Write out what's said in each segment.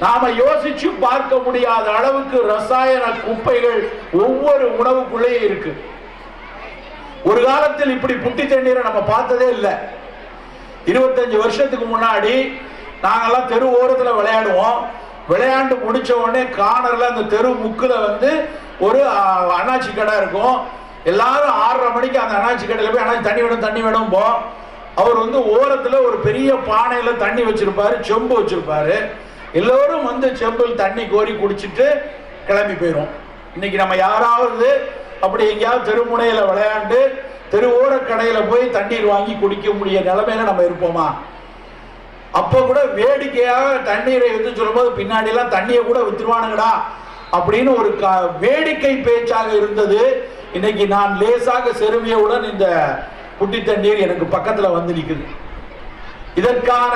நாம யோசிச்சு பார்க்க முடியாத அளவுக்கு ரசாயன குப்பைகள் ஒவ்வொரு உணவுக்குள்ளேயே இருக்கு. ஒரு காலத்தில் இப்படி புட்டி தண்ணீரை நம்ம பார்த்ததே இல்லை. இருபத்தஞ்சு வருஷத்துக்கு முன்னாடி நாங்கெல்லாம் தெரு ஓரத்தில் விளையாடுவோம். விளையாண்டு முடிச்ச உடனே கார்னர்ல அந்த தெரு முக்கில் வந்து ஒரு அண்ணாச்சி கடை இருக்கும். எல்லாரும் ஆறரை மணிக்கு அந்த அண்ணாச்சி கடையில் போய் அண்ணாச்சி தண்ணி வேணும் தண்ணி வேணும் போ. அவர் வந்து ஓரத்தில் ஒரு பெரிய பானையில் தண்ணி வச்சிருப்பாரு செம்பு வச்சிருப்பாரு. எல்லோரும் வந்து செம்பில் தண்ணி கோரி குடிச்சிட்டு கிளம்பி போயிடும் இன்னைக்கு நம்ம யாராவது அப்படி எங்கேயாவது தெருமுனையில் விளையாண்டு தெருவோர கடையில் போய் தண்ணீர் வாங்கி குடிக்க முடிய நிலைமையில நம்ம இருப்போமா? அப்போ கூட வேடிக்கையாக தண்ணீரை வந்து சொல்லும்போது பின்னாடிலாம் தண்ணியை கூட வித்துருவானுங்கடா அப்படின்னு ஒரு க- வேடிக்கை பேச்சாக இருந்தது. இன்னைக்கு நான் லேசாக செருமியவுடன் இந்த குட்டி தண்ணீர் எனக்கு பக்கத்தில் வந்து நிக்குது. இதற்கான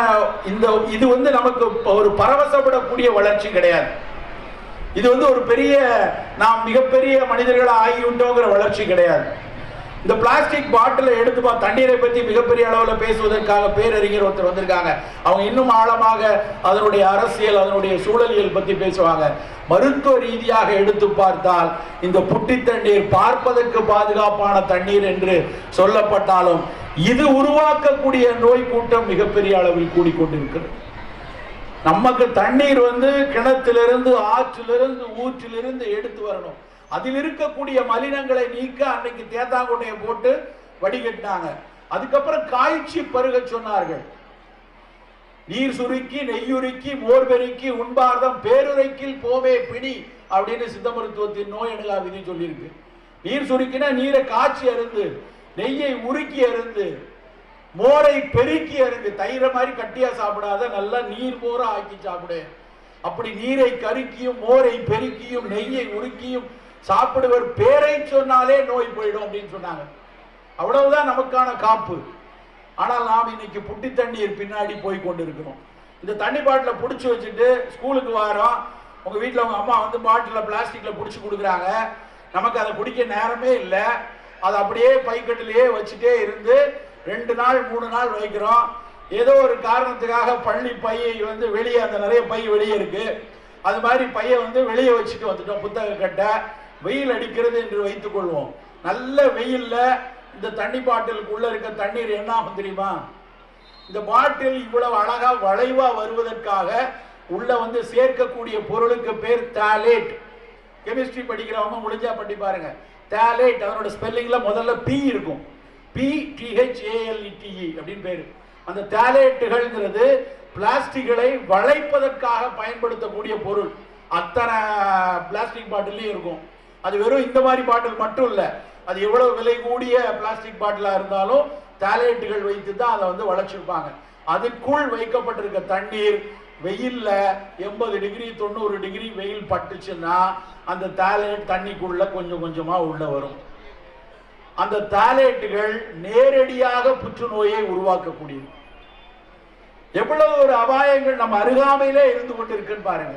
இந்த இது வந்து நமக்கு ஒரு பரவசப்படக்கூடிய வளர்ச்சி கிடையாது. இது வந்து ஒரு பெரிய நாம் மிகப்பெரிய மனிதர்களாக ஆகிவிட்டோங்கிற வளர்ச்சி கிடையாது. இந்த பிளாஸ்டிக் பாட்டிலை எடுத்து பா தண்ணீரை பற்றி மிகப்பெரிய அளவில் பேசுவதற்காக பேரறிஞர் ஒருத்தர் வந்திருக்காங்க. அவங்க இன்னும் ஆழமாக அதனுடைய அரசியல் அதனுடைய சூழலியல் பற்றி பேசுவாங்க. மருத்துவ ரீதியாக எடுத்து பார்த்தால் இந்த புட்டி தண்ணீர் பார்ப்பதற்கு பாதுகாப்பான தண்ணீர் என்று சொல்லப்பட்டாலும் இது உருவாக்கக்கூடிய நோய் கூட்டம் மிகப்பெரிய அளவில் கூடிக்கொண்டிருக்கிறது. நமக்கு தண்ணீர் வந்து கிணத்திலிருந்து ஆற்றிலிருந்து ஊற்றிலிருந்து எடுத்து வரணும். அதில் இருக்கக்கூடிய மலினங்களை நீக்க அன்னைக்கு தேத்தாங்குட்டையை போட்டு வடிகட்டினாங்க. அதுக்கப்புறம் காய்ச்சி பருக சொன்னார்கள். நீர் சுருக்கி நெய்யுருக்கி மோர் பெருக்கி உண்பார்தம் பேருரைக்கில் போவே பிணி அப்படின்னு சித்த மருத்துவத்தின் நோய் அணுகா விதி சொல்லியிருக்கு. நீர் சுருக்கினா நீரை காய்ச்சி அருந்து நெய்யை உருக்கி அருந்து மோரை பெருக்கி அருந்து தயிரை மாதிரி கட்டியா சாப்பிடாத நல்லா நீர் மோர ஆக்கி சாப்பிடு. அப்படி நீரை கருக்கியும் மோரை பெருக்கியும் நெய்யை உருக்கியும் சாப்பிடுவர். பேரை சொன்னாலே நோய் போயிடும் அப்படின்னு சொன்னாங்க. அவ்வளவுதான் நமக்கான காப்பு. ஆனால் நாம் இன்னைக்கு புட்டி தண்ணீர் பின்னாடி போய் கொண்டிருக்கிறோம். இந்த தண்ணி பாட்டில புடிச்சு வச்சுட்டு ஸ்கூலுக்கு வரோம். உங்க வீட்டில் உங்க அம்மா வந்து பாட்டில பிளாஸ்டிக்ல புடிச்சு கொடுக்குறாங்க. நமக்கு அதை குடிக்க நேரமே இல்லை. அது அப்படியே பைக்கட்டிலேயே வச்சுட்டே இருந்து ரெண்டு நாள் மூணு நாள் வைக்கிறோம். ஏதோ ஒரு காரணத்துக்காக பள்ளி பையை வந்து வெளியே அந்த நிறைய பை வெளியே இருக்கு. அது மாதிரி பையை வந்து வெளியே வச்சுட்டு வந்துட்டோம் புத்தக கட்டை. வெயில் அடிக்கிறது என்று வைத்துக் கொள்வோம். நல்ல வெயில்ல இந்த தண்ணி பாட்டிலுக்குள்ள இருக்க தண்ணீர் என்ன ஆகும் தெரியுமா? இந்த பாட்டில் இவ்வளவு அழகா வளைவா வருவதற்காக உள்ள வந்து சேர்க்கக்கூடிய பொருளுக்கு பேர் தாலேட் கெமிஸ்ட்ரி படிக்கிறவங்க முடிஞ்சா பண்ணி பாருங்க. டேலேட் அதனோட ஸ்பெல்லிங்கில் முதல்ல பி இருக்கும். பி டிஹெச்ஏஎல்இடிஇ e, e அப்படின்னு பேர். அந்த டேலேட்டுகள்ங்கிறது பிளாஸ்டிக்களை வளைப்பதற்காக பயன்படுத்தக்கூடிய பொருள். அத்தனை பிளாஸ்டிக் பாட்டிலையும் இருக்கும். அது வெறும் இந்த மாதிரி பாட்டில் மட்டும் இல்லை. அது எவ்வளவு விலை கூடிய பிளாஸ்டிக் பாட்டிலாக இருந்தாலும் டேலேட்டுகள் வைத்து தான் அதை வந்து வளைச்சிருப்பாங்க அதுக்குள் வைக்கப்பட்டிருக்க தண்ணீர் வெயில்ல எண்பது டிகிரி தொண்ணூறு டிகிரி வெயில் பட்டுச்சுன்னா அந்த தாலேட் தண்ணிக்குள்ள கொஞ்சம் கொஞ்சமா உள்ள வரும். அந்த தாலேட்டுகள் நேரடியாக புற்றுநோயை உருவாக்கக்கூடியது. எவ்வளவு ஒரு அபாயங்கள் நம்ம அருகாமையிலே இருந்து கொண்டிருக்குன்னு பாருங்க.